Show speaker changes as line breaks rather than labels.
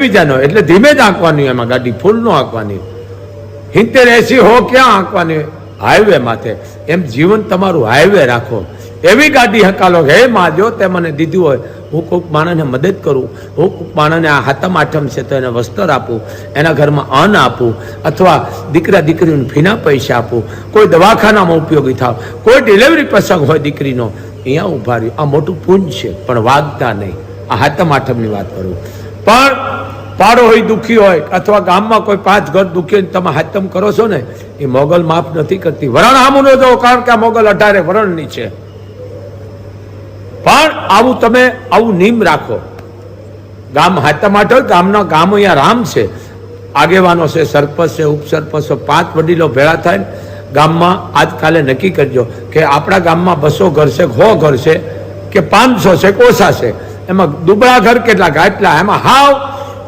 બીજાનો એટલે ધીમે જ આંકવાની એમાં ગાડી ફૂલ નો આંકવાની સિત્તેર એસી હો ક્યાં આંકવાની હાઈવે માથે. એમ જીવન તમારું હાઈવે રાખો. એવી ગાડી હકાલો હે માં, જો તે મને દીધું હોય, હું કોઈક માણસને મદદ કરું, હું કોઈક માણસને આ હાથમ આઠમ છે તો એને વસ્ત્ર આપું, એના ઘરમાં અન્ન આપું, અથવા દીકરા દીકરીને ફીના પૈસા આપું, કોઈ દવાખાનામાં ઉપયોગી થાવ, કોઈ ડિલિવરી પ્રસંગ હોય દીકરીનો, અહીંયા ઊભા રહ્યું આ મોટું પુંજ છે, પણ વાગતા નહીં. આ હાથમ આઠમની વાત કરું. પણ પાડો હોય દુઃખી હોય અથવા ગામમાં કોઈ પાંચ ઘર દુઃખી હોય તમે હાથમ કરો છો ને, એ મોગલ માફ નથી કરતી. વરણ આમું ન જો કારણ કે આ મોગલ અઢારે વરણની છે. પણ આવું તમે, આવું નિયમ રાખો. ગામ હાથમ આઠ ગામના ગામ અહીંયા રામ છે. આગેવાનો છે, સરપંચ છે, ઉપસરપંચ છે, પાંચ વડીલો ભેળા થાય ગામમાં આજકાલે નક્કી કરજો કે આપણા ગામમાં બસો ઘર છે, સો ઘર છે, કે પાંચસો છે, કે છે. એમાં દુબળા ઘર કેટલા ગાટલા એમાં હાવ